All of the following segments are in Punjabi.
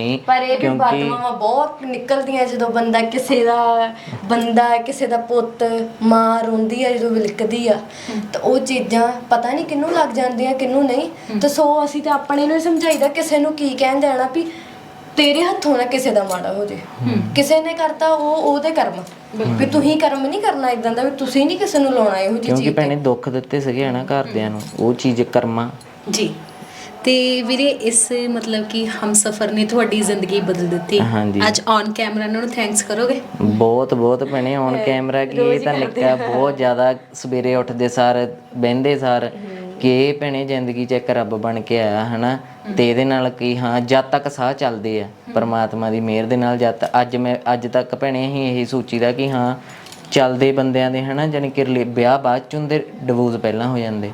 ਨਹੀਂ ਪਰ ਇਹ ਵੀ ਬਾਤਮਾਂ ਬਹੁਤ ਨਿਕਲਦੀਆਂ ਜਦੋਂ ਬੰਦਾ ਕਿਸੇ ਦਾ ਬੰਦਾ ਕਿਸੇ ਦਾ ਪੁੱਤ ਮਾਂ ਰੋਂਦੀ ਆ ਜਦੋਂ ਵਿਲਕਦੀ ਆ ਤਾਂ ਉਹ ਚੀਜ਼ਾਂ ਪਤਾ ਨਹੀਂ ਕਿਹਨੂੰ ਲੱਗ ਜਾਂਦੀਆਂ ਕਿਹਨੂੰ ਨਹੀਂ ਤਾਂ ਸੋ ਅਸੀਂ ਤਾਂ ਆਪਣੇ ਨੂੰ ਹੀ ਸਮਝਾਈਦਾ ਕਿਸੇ ਨੂੰ ਕੀ ਕਹਿਣ ਦੇਣਾ ਵੀ ਤੇਰੇ ਹੱਥੋਂ ਨਾ ਕਿਸੇ ਦਾ ਮਾੜਾ ਹੋ ਜੇ। ਕਿਸੇ ਨੇ ਕਰਤਾ ਉਹ ਉਹਦੇ ਕਰਮ। ਵੀ ਤੁਸੀਂ ਕਰਮ ਨਹੀਂ ਕਰਨਾ ਇਦਾਂ ਦਾ ਵੀ ਤੁਸੀਂ ਨਹੀਂ ਕਿਸੇ ਨੂੰ ਲਾਉਣਾ ਇਹੋ ਜਿਹੀ ਕਿਉਂਕਿ ਚੀਜ਼ ਭੈਣੇ ਦੁੱਖ ਦਿੱਤੇ ਸੀਗੇ ਨਾ ਘਰਦਿਆਂ ਨੂੰ ਉਹ ਚੀਜ਼ ਕਰਮਾ। ਜੀ। ਤੇ ਵੀਰੇ ਇਸ ਮਤਲਬ ਕਿ ਹਮਸਫਰ ਨੇ ਤੁਹਾਡੀ ਜ਼ਿੰਦਗੀ ਬਦਲ ਦਿੱਤੀ। ਹਾਂਜੀ। ਅੱਜ ਔਨ ਕੈਮਰਾ ਇਹਨਾਂ ਨੂੰ ਥੈਂਕਸ ਕਰੋਗੇ? ਬਹੁਤ ਬਹੁਤ ਭੈਣੇ ਔਨ ਕੈਮਰਾ ਕੀ ਇਹ ਤਾਂ ਨਿੱਕਾ ਬਹੁਤ ਜ਼ਿਆਦਾ ਸਵੇਰੇ ਉੱਠਦੇ ਸਾਰ ਬਹਿੰਦੇ ਸਾਰ ਕਿ ਇਹ ਭੈਣੇ ਜ਼ਿੰਦਗੀ 'ਚ ਇੱਕ ਰੱਬ ਬਣ ਕੇ ਆਇਆ ਹਨਾ? ਤੇ ਇਹਦੇ ਨਾਲ ਕੀ ਹਾਂ ਜਦ ਤੱਕ ਸਾਹ ਚੱਲਦੇ ਆ ਪਰਮਾਤਮਾ ਦੀ ਮਿਹਰ ਦੇ ਨਾਲ ਜਦ ਤੱਕ ਅੱਜ ਮੈਂ ਅੱਜ ਤੱਕ ਭੈਣੇ ਅਸੀਂ ਇਹੀ ਸੋਚੀਦਾ ਕਿ ਹਾਂ ਚੱਲਦੇ ਬੰਦਿਆਂ ਦੇ ਹਨਾ ਜਾਨੀ ਕਿ ਰਿਲੇ- ਵਿਆਹ ਬਾਅਦ ਚ ਹੁੰਦੇ ਡਿਵੋਰਸ ਪਹਿਲਾਂ ਹੋ ਜਾਂਦੇ।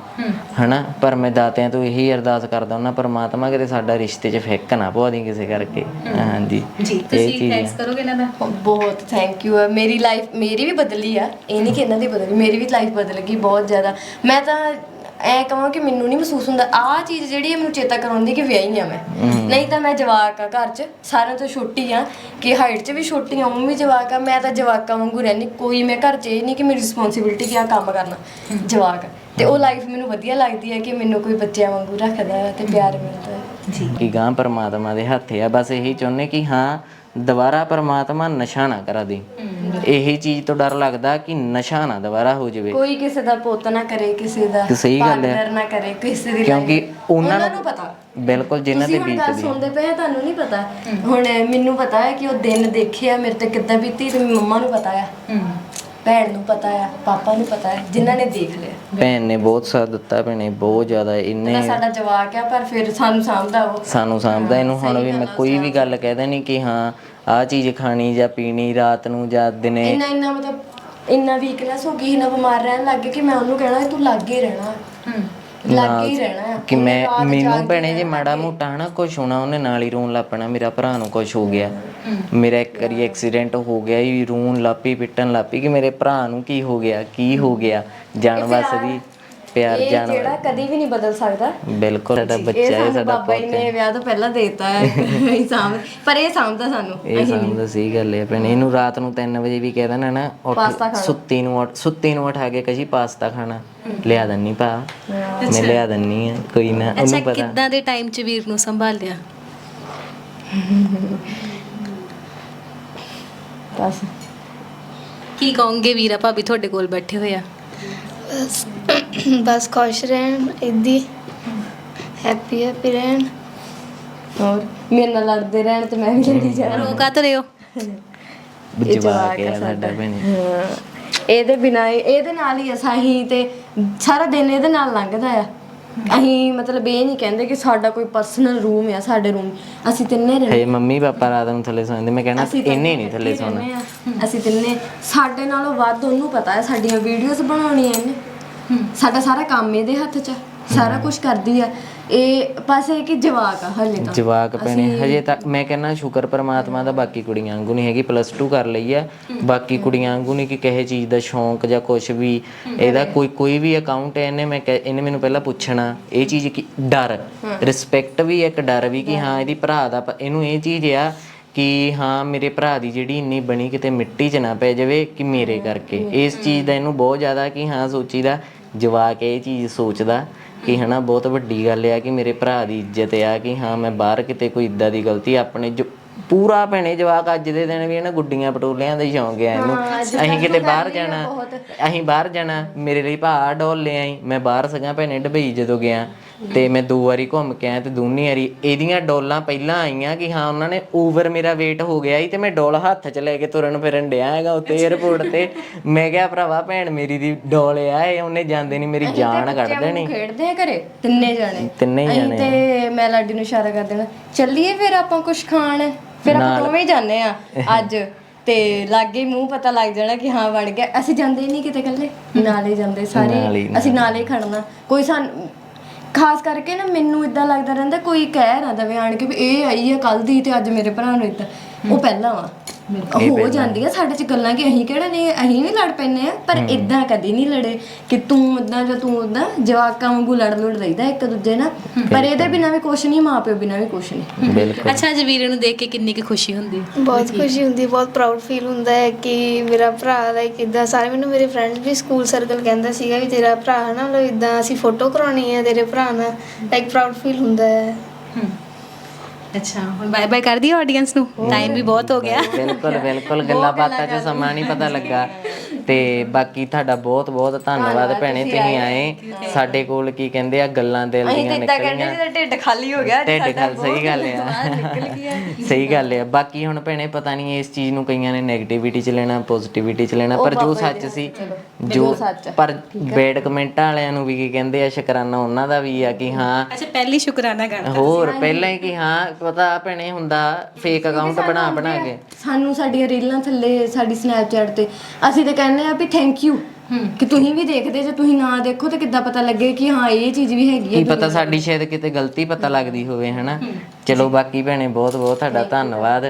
ਹਨਾ ਪਰ ਮੈਂ ਦਾਤਿਆਂ ਤੋਂ ਇਹੀ ਅਰਦਾਸ ਕਰਦਾ ਉਹਨਾਂ ਪਰਮਾਤਮਾ ਕਿਤੇ ਸਾਡਾ ਰਿਸ਼ਤੇ 'ਚ ਫਿੱਕ ਨਾ ਪਵਾ ਦੀ ਕਿਸੇ ਕਰਕੇ। ਹਾਂਜੀ। ਜੀ ਇਹ ਤੁਸੀਂ ਚੀਜ਼ ਥੈਂਕਸ ਕਰੋਗੇ ਇਹਨਾਂ ਦਾ? ਬਹੁਤ ਥੈਂਕ ਯੂ ਹੈ ਮੇਰੀ ਲਾਈਫ ਮੇਰੀ ਵੀ ਬਦਲੀ ਆ। ਇਹ ਨਹੀਂ ਕਿ ਇਹਨਾਂ ਦੀ ਬਦਲੀ ਮੇਰੀ ਵੀ ਲਾਈਫ ਬਦਲ ਗਈ ਬਹੁਤ ਜ਼ਿਆਦਾ। ਮੈਂ ਤਾਂ ਐ ਕਹਾਂ ਕਿ ਮੈਨੂੰ ਨਹੀਂ ਮਹਿਸੂਸ ਹੁੰਦਾ। ਆਹ ਚੀਜ਼ ਜਿਹੜੀ ਹੈ ਮੈਨੂੰ ਚੇਤਾ ਕਰਾਉਂਦੀ ਕਿ ਵਿਆਹੀ ਆ ਮੈਂ। ਨਹੀਂ ਤਾਂ ਮੈਂ ਜਵਾਕ ਆ ਘਰ 'ਚ ਸਾਰਿਆਂ ਤੋਂ ਛੋਟੀ ਆ ਕਿ ਹਾਈਟ 'ਚ ਵੀ ਛੋਟੀ ਆ ਵੀ ਜਵਾਕ ਆ। ਮੈਂ ਤਾਂ ਜਵਾਕਾਂ ਵਾਂਗੂ ਰਹਿੰਦੀ। ਕੋਈ ਮੈਂ ਘਰ 'ਚ ਇਹ ਨਹੀਂ ਕਿ ਮੇਰੀ ਰਿਸਪੌਂਸਿਬਿਲਟੀ ਕਿ ਆ ਕੰਮ ਕਰਨਾ। ਜਵਾਕ ਆ। ਤੇ ਉਹ ਲਾਈਫ ਮੈਨੂੰ ਵਧੀਆ ਲੱਗਦੀ ਹੈ ਕਿ ਮੈਨੂੰ ਕੋਈ ਬੱਚਿਆਂ ਵਾਂਗੂ ਰੱਖਦਾ ਹੈ ਤੇ ਪਿਆਰ ਮਿਲਦਾ। ਜੀ ਕਿ ਗਾਂ ਪਰਮਾਤਮਾ ਦੇ ਹੱਥ ਆ ਬਸ ਇਹੀ ਚਾਹੁੰਦੇ ਕਿ ਹਾਂ ਦੁਬਾਰਾ ਪਰਮਾਤਮਾ ਨਸ਼ਾ ਨਾ ਕਰਾ ਦੇ। ਇਹੀ ਚੀਜ਼ ਤੋਂ ਡਰ ਲੱਗਦਾ ਕਿ ਨਸ਼ਾ ਨਾ ਦੁਬਾਰਾ ਹੋ ਜਾਵੇ। ਕੋਈ ਕਿਸੇ ਦਾ ਪੁੱਤ ਨਾ ਕਰੇ ਕਿਸੇ ਦਾ ਤੇ ਸਹੀ ਗੱਲ ਹੈ। partner ਨਾ ਕਰੇ ਕਿਸੇ ਦੀ ਕਿਉਂਕਿ ਉਹਨਾਂ ਨੂੰ ਪਤਾ। ਬਿਲਕੁਲ ਜਿਨ੍ਹਾਂ ਤੇ ਤੁਸੀਂ ਹੁਣ ਗੱਲ ਬੀਤਦੀ ਸੁਣਦੇ ਪਏ ਆ, ਤੁਹਾਨੂੰ ਨਹੀਂ ਪਤਾ। ਹੁਣ ਮੈਨੂੰ ਪਤਾ ਹੈ ਕਿ ਉਹ ਦਿਨ ਦੇਖਿਆ ਮੇਰੇ ਤੇ ਕਿੱਦਾਂ ਬੀਤੀ ਤੇ ਮੰਮਾ ਨੂੰ ਪਤਾ ਆ। ਹੂੰ। ਭੈਣ ਨੂੰ ਪਤਾ ਆ ਪਾਪਾ ਨੂੰ ਪਤਾ ਹੈ ਜਿਨ੍ਹਾਂ ਨੇ ਦੇਖ ਲਿਆ। ਭੈਣ ਨੇ ਬਹੁਤ ਸਾਥ ਦਿੱਤਾ ਭੈਣੇ ਬਹੁਤ ਜ਼ਿਆਦਾ ਇਹਨੇ ਸਾਡਾ ਜਵਾਕ ਆ ਪਰ ਫਿਰ ਸਾਨੂੰ ਸਾਂਭਦਾ ਉਹ। ਸਾਨੂੰ ਸਾਂਭਦਾ ਇਹਨੂੰ ਹੁਣ ਵੀ ਮੈਂ ਕੋਈ ਵੀ ਗੱਲ ਕਹਿ ਦੇਣੀ ਕਿ ਹਾਂ ਆਹ ਚੀਜ਼ ਖਾਣੀ ਜਾਂ ਪੀਣੀ ਰਾਤ ਨੂੰ ਜਾਂ ਦਿਨੇ। ਇੰਨਾ ਇੰਨਾ ਮਤਲਬ ਇੰਨਾ ਵੀਕਨੈਸ ਹੋ ਗਈ ਇੰਨਾ ਬਿਮਾਰ ਰਹਿਣ ਲੱਗ ਗਿਆ ਕਿ ਮੈਂ ਉਹਨੂੰ ਕਹਿਣਾ ਤੂੰ ਲਾਗੇ ਹੀ ਰਹਿਣਾ। ਹੂੰ। ਲਾਗੇ ਹੀ ਰਹਿਣਾ ਆ। ਕਿ ਮੈਂ ਮੈਨੂੰ ਭੈਣੇ ਜੇ ਮਾੜਾ ਮੋਟਾ ਹਨਾ ਕੁਝ ਹੋਣਾ ਉਹਨੇ ਨਾਲ ਹੀ ਰੋਣ ਲੱਪਣਾ ਮੇਰਾ ਭਰਾ ਨੂੰ ਕੁਝ ਹੋ ਗਿਆ। ਮੇਰਾ ਇੱਕ ਵਾਰੀ ਐਕਸੀਡੈਂਟ ਹੋ ਗਿਆ ਹੀ ਰੋਣ ਲੱਪੀ ਪਿੱਟਣ ਲੱਪੀ ਕਿ ਮੇਰੇ ਭਰਾ ਨੂੰ ਕੀ ਹੋ ਗਿਆ ਕੀ ਹੋ ਗਿਆ ਜਾਨ ਵਸਦੀ ਪਿਆਰ ਇਹ ਜਿਹੜਾ ਕਦੀ ਵੀ ਨਹੀਂ ਬਦਲ ਸਕਦਾ। ਬਿਲਕੁਲ ਸਾਡਾ ਬੱਚਾ ਇਹ ਹੈ ਸਾਨੂੰ ਸਾਡਾ ਬਾਬਾ ਜੀ ਨੇ ਵਿਆਹ ਤੋਂ ਪਹਿਲਾਂ ਦੇਤਾ ਹੈ। ਅਸੀਂ ਸਾਂਭ ਪਰ ਇਹ ਸਾਂਭਦਾ ਸਾਨੂੰ। ਇਹ ਸਮਝਦਾ ਸਹੀ ਗੱਲ ਹੈ ਭੈਣੇ। ਇਹਨੂੰ ਰਾਤ ਨੂੰ 3 ਵਜੇ ਵੀ ਕਹਿ ਦੇਣਾ ਨਾ ਪਾਸਤਾ ਉੱਠ ਖਾਣਾ। ਸੁੱਤੀ ਨੂੰ ਉੱਠ- ਸੁੱਤੀ ਨੂੰ ਉਠਾ ਕੇ ਕਹੀ ਪਾਸਤਾ ਖਾਣਾ। ਲਿਆ ਦੰਨੀ ਭਾ। ਮੈਂ ਲਿਆ ਦੰਨੀ ਆ। ਕੋਈ ਨਾ ਅੱਛਾ ਉਹਨੂੰ ਪਤਾ। ਕਿੱਦਾਂ ਦੇ ਟਾਈਮ 'ਚ ਵੀਰ ਨੂੰ ਸੰਭਾਲਿਆ? ਬਸ। ਕੀ ਕਹੋਗੇ ਵੀਰਾ ਭਾਬੀ ਤੁਹਾਡੇ ਕੋਲ ਬੈਠੇ ਹੋਏ ਆ। ਬਸ ਖੁਸ਼ ਰਹਿਣ ਇੱਦੀ ਹੈਪੀ ਹੈਪੀ ਰਹਿਣ। ਹੋਰ ਮੇਰੇ ਨਾਲ ਲੜਦੇ ਰਹਿਣ ਤੇ ਮੈਂ ਵੀ ਲੜੀ ਜਾਵਾਂ। ਰੋ ਕਾ ਰਹੇ ਹੋ? ਜਵਾਕ ਹੈ ਸਾਡਾ ਭੈਣੇ। ਹਾਂ। ਇਹਦੇ ਬਿਨਾ ਇਹਦੇ ਨਾਲ ਹੀ ਅਸਾਹੀ ਤੇ ਸਾਰਾ ਦਿਨ ਇਹਦੇ ਨਾਲ ਲੰਘਦਾ ਆ। ਅਸੀਂ ਮਤਲਬ ਇਹ ਨਹੀਂ ਕਹਿੰਦੇ ਕਿ ਸਾਡਾ ਕੋਈ ਪਰਸਨਲ ਰੂਮ ਆ ਸਾਡੇ ਰੂਮ ਅਸੀਂ ਤਿੰਨੇ ਰਹਿੰਦੇ। ਹੇ ਮੰਮੀ ਪਾਪਾ ਰਾਤ ਨੂੰ ਥੱਲੇ ਸੌਂਦੇ ਮੈਂ ਕਹਿਣਾ ਅਸੀਂ ਤਾਂ ਇਹਨੇ ਨਹੀਂ ਥੱਲੇ ਸੌਣਾ ਰਹਿੰਦੇ ਆ। ਅਸੀਂ ਤਿੰਨੇ ਸਾਡੇ ਨਾਲੋਂ ਵੱਧ ਉਹਨੂੰ ਪਤਾ ਹੈ ਸਾਡੀਆਂ ਵੀਡੀਓਜ਼ ਬਣਾਉਣੀਆਂ ਇਹਨੇ। ਸਾਡਾ ਸਾਰਾ ਕੰਮ ਇਹਦੇ ਹੱਥ 'ਚ ਆ। ਸਾਰਾ ਕੁਝ ਕਰਦੀ ਆ। ਇਹ ਬਸ ਇਹ ਕਿ ਜਵਾਕ ਆ ਹਲੇ ਤਾਂ। ਜਵਾਕ ਭੈਣੇ ਹਜੇ ਤੱਕ ਮੈਂ ਕਹਿੰਦਾ ਸ਼ੁਕਰ ਪਰਮਾਤਮਾ ਦਾ ਬਾਕੀ ਕੁੜੀਆਂ ਵਾਂਗੂ ਨਹੀਂ ਹੈਗੀ ਪਲੱਸ 2 ਕਰ ਲਈ ਆ। ਬਾਕੀ ਕੁੜੀਆਂ ਵਾਂਗੂ ਨਹੀਂ ਕਿ ਕਿਸੇ ਚੀਜ਼ ਦਾ ਸ਼ੌਂਕ ਜਾਂ ਕੁਝ ਵੀ ਇਹਦਾ ਕੋਈ ਕੋਈ ਵੀ ਅਕਾਊਂਟ ਹੈ ਇਹਨੇ ਮੈਂ ਕਹਿ- ਇਹਨੇ ਮੈਨੂੰ ਪਹਿਲਾਂ ਪੁੱਛਣਾ ਇਹ ਚੀਜ਼ ਕੀ ਡਰ। ਰਿਸਪੈਕਟ ਵੀ ਇੱਕ ਡਰ ਵੀ ਕਿ ਹਾਂ ਇਹਦੀ ਭਰਾ ਦਾ ਪ- ਇਹਨੂੰ ਇਹ ਚੀਜ਼ ਆ ਕਿ ਹਾਂ ਮੇਰੇ ਭਰਾ ਦੀ ਜਿਹੜੀ ਇੰਨੀ ਬਣੀ ਕਿਤੇ ਮਿੱਟੀ 'ਚ ਨਾ ਪੈ ਜਾਵੇ ਕਿ ਮੇਰੇ ਕਰਕੇ। ਇਸ ਚੀਜ਼ ਦਾ ਇਹਨੂੰ ਬਹੁਤ ਜ਼ਿਆਦਾ ਕਿ ਹਾਂ ਸੋਚੀਦਾ ਜਵਾਕ ਇਹ ਚੀਜ਼ ਸੋਚਦਾ ਕਿ ਹਨਾ ਬਹੁਤ ਵੱਡੀ ਗੱਲ ਆ ਕਿ ਮੇਰੇ ਭਰਾ ਦੀ ਇੱਜ਼ਤ ਆ ਕਿ ਹਾਂ ਮੈਂ ਬਾਹਰ ਕਿਤੇ ਕੋਈ ਇਦਾਂ ਦੀ ਗਲਤੀ ਆਪਣੇ ਜੋ ਪੂਰਾ ਭੈਣੇ ਜਵਾਕ ਅੱਜ ਦੇ ਦਿਨ ਵੀ ਇਹਨਾਂ ਗੁੱਡੀਆਂ ਪਟੋਲਿਆਂ ਦਾ ਹੀ ਸ਼ੌਂਕ ਆ ਇਹਨੂੰ। ਅਸੀਂ ਕਿਤੇ ਬਾਹਰ ਜਾਣਾ ਅਸੀਂ ਬਾਹਰ ਜਾਣਾ ਮੇਰੇ ਲਈ ਭਾ ਡੋਲ ਲੈ ਆਈ ਮੈਂ ਬਾਹਰ ਸਗਾ ਭੈਣੇ ਡਬਈ ਜਦੋਂ ਗਿਆ। ਤੇ ਮੈਂ ਦੋ ਵਾਰੀ ਘੁੰਮ ਕੇ ਆਇਆ ਤੇ ਦੂਨੀ ਵਾਰੀ। ਇਹਦੀਆਂ ਡੋਲਾਂ ਪਹਿਲਾਂ ਆਈਆਂ ਕਿ ਹਾਂ ਉਹਨਾਂ ਨੇ ਓਵਰ ਮੇਰਾ weight ਹੋ ਗਿਆ ਸੀ ਤੇ ਮੈਂ ਡੋਲ ਹੱਥ 'ਚ ਲੈ ਕੇ ਤੁਰਨ ਫਿਰਨ ਡਿਆ ਹੈਗਾ ਉੱਤੇ 에어ਪੋਰਟ ਤੇ। ਮੈਂ ਕਿਹਾ ਭਰਾਵਾ ਭੈਣ ਮੇਰੀ ਦੀ ਡੋਲ ਆ ਇਹ ਉਹਨੇ ਜਾਂਦੇ ਨਹੀਂ ਮੇਰੀ ਜਾਨ ਕੱਢ ਦੇਣੀ। ਖੇਡਦੇ ਆ ਘਰੇ ਤਿੰਨੇ ਜਾਣੇ। ਤਿੰਨੇ ਹੀ ਅਸੀਂ ਤੇ ਮੈਂ ਲਾਡੀ ਨੂੰ ਇਸ਼ਾਰਾ ਕਰ ਦੇਣਾ ਚੱਲੀਏ ਫਿਰ ਆਪਾਂ ਕੁਝ ਖਾਣ? ਫਿਰ ਆਪਾਂ ਦੋਵੇਂ ਹੀ ਜਾਂਦੇ ਆ ਅੱਜ। ਤੇ ਲਾਗੇ ਮੂੰਹ ਪਤਾ ਲੱਗ ਜਾਣਾ ਕਿ ਹਾਂ ਬਣ ਗਿਆ। ਅਸੀਂ ਜਾਂਦੇ ਨਹੀਂ ਕਿਤੇ ਇਕੱਲੇ। ਨਾਲੇ ਜਾਂਦੇ ਸਾਰੇ। ਅਸੀਂ ਨਾਲੇ ਖੜਨਾ। ਕੋਈ ਸਾਨੂੰ ਖਾਸ ਕਰਕੇ ਨਾ ਮੈਨੂੰ ਇਦਾਂ ਲੱਗਦਾ ਰਹਿੰਦਾ, ਕੋਈ ਕਹਿ ਨਾ ਦਵੇ ਆਣ ਕੇ ਵੀ ਇਹ ਆਈ ਆ ਕੱਲ ਦੀ ਤੇ ਅੱਜ ਮੇਰੇ ਭਰਾ ਨੂੰ ਇਦਾਂ ਉਹ ਪਹਿਲਾਂ ਵਾ। ਹੋ ਜਾਂਦੀਆਂ ਸਾਡੇ ਚ ਗੱਲਾਂ ਕਿ ਅਸੀਂ ਕਿਹੜਾ ਨਹੀਂ ਅਸੀਂ ਵੀ ਲੜ ਪੈਨੇ ਆ ਪਰ ਇਦਾਂ ਕਦੀ ਨਹੀਂ ਲੜੇ ਕਿ ਤੂੰ ਉਦਾਂ ਜਾਂ ਤੂੰ ਉਦਾਂ ਜਵਾਕਾਂ ਵਾਂਗੂ ਲੜ ਲੜ ਰਹੀਦਾ ਇੱਕ ਦੂਜੇ ਨਾਲ। ਪਰ ਇਹਦੇ ਬਿਨਾਂ ਵੀ ਕੁਛ ਨਹੀਂ ਮਾਪਿਓ ਬਿਨਾਂ ਵੀ ਕੁਛ ਨਹੀਂ। ਬਿਲਕੁਲ। ਅੱਛਾ ਅੱਜ ਵੀਰੇ ਨੂੰ ਦੇਖ ਕੇ ਕਿੰਨੀ ਕੁ ਖੁਸ਼ੀ ਹੁੰਦੀ। ਬਹੁਤ ਖੁਸ਼ੀ ਹੁੰਦੀ ਬਹੁਤ ਪ੍ਰਾਊਡ ਫੀਲ ਹੁੰਦਾ ਹੈ ਕਿ ਮੇਰਾ ਭਰਾ ਲਾਈਕ ਇਦਾਂ ਸਾਰੇ ਮੈਨੂੰ ਮੇਰੇ ਫਰੈਂਡਸ ਵੀ ਸਕੂਲ ਸਰਕਲ ਕਹਿੰਦਾ ਸੀਗਾ ਵੀ ਤੇਰਾ ਭਰਾ ਹੈ ਨਾ ਮਤਲਬ ਇਦਾਂ ਅਸੀਂ ਫੋਟੋ ਕਰਾਉਣੀ ਹੈ ਤੇਰੇ ਭਰਾ ਨਾਲ ਲਾਈਕ ਪ੍ਰਾਊਡ ਫੀਲ ਹੁੰਦਾ ਹੈ। ਅੱਛਾ ਹੁਣ ਬਾਏ ਬਾਏ ਕਰ ਦਈਏ ਆਡੀਅנס ਨੂੰ? ਟਾਈਮ ਵੀ ਬਹੁਤ ਹੋ ਗਿਆ। ਬਿਲਕੁਲ ਬਿਲਕੁਲ ਗੱਲਾਂ ਬਾਤਾਂ 'ਚ ਸਮਾਂ ਨਹੀਂ ਪਤਾ ਲੱਗਾ। ਤੇ ਬਾਕੀ ਤੁਹਾਡਾ ਬਹੁਤ ਬਹੁਤ ਧੰਨਵਾਦ ਭੈਣੇ ਤੁਸੀਂ ਆਏ ਸਾਡੇ ਕੋਲ ਕੀ ਕਹਿੰਦੇ ਆ ਗੱਲਾਂ ਦਿਲ ਅਸੀਂ ਦੀਆਂ ਕਹਿੰਦੇ ਨਿਕਲੀਆਂ। ਜਿਹਦਾ ਢਿੱਡ ਖਾਲੀ ਹੋ ਗਿਆ ਢਿੱਡ ਗੱਲ ਸਹੀ ਗੱਲ ਆ। ਸਹੀ ਗੱਲ ਆ। ਬਾਕੀ ਹੁਣ ਭੈਣੇ ਪਤਾ ਨਹੀਂ ਇਸ ਚੀਜ਼ ਨੂੰ ਕਈਆਂ ਨੇ 네ਗੇਟਿਵਿਟੀ ਚ ਲੈਣਾ ਪੋਜ਼ਿਟਿਵਿਟੀ ਚ ਲੈਣਾ ਪਰ ਜੋ ਸੱਚ ਸੀ ਜੋ ਪਰ ਬੈਡ ਕਮੈਂਟਾਂ ਵਾਲਿਆਂ ਨੂੰ ਵੀ ਕੀ ਕਹਿੰਦੇ ਆ ਸ਼ੁਕਰਾਨਾ ਉਹਨਾਂ ਦਾ ਵੀ ਆ ਕਿ ਹਾਂ। ਅੱਛਾ ਪਹਿਲੀ ਸ਼ੁਕਰਾਨਾ ਕਰ ਹੋਰ ਪਹਿਲਾਂ ਹੀ ਕਿ ਹਾਂ ਪਤਾ ਭੈਣੇ ਹੁੰਦਾ ਫੇਕ ਅਕਾਊਂਟ ਬਣਾ ਬਣਾ ਕੇ। ਸਾਨੂੰ ਸਾਡੀਆਂ ਰੀਲਾਂ ਥੱਲੇ ਸਾਡੀ ਸਨੈਪਚੈਟ ਤੇ ਅਸੀਂ ਤਾਂ ਕਹਿੰਦੇ ਆ ਵੀ ਥੈਂਕ ਯੂ ਕਿ ਤੁਸੀਂ ਵੀ ਦੇਖਦੇ ਜੇ ਤੁਸੀਂ ਨਾ ਦੇਖੋ ਤੇ ਕਿੱਦਾਂ ਪਤਾ ਲੱਗੇ ਕਿ ਹਾਂ ਇਹ ਚੀਜ਼ ਵੀ ਹੈਗੀ ਹੈ ਕੀ ਪਤਾ ਸਾਡੀ ਸ਼ਾਇਦ ਕਿਤੇ ਗਲਤੀ ਪਤਾ ਲੱਗਦੀ ਹੋਵੇ ਹਨਾ? ਚਲੋ ਬਾਕੀ ਭੈਣੇ ਬਹੁਤ ਬਹੁਤ ਤੁਹਾਡਾ ਧੰਨਵਾਦ।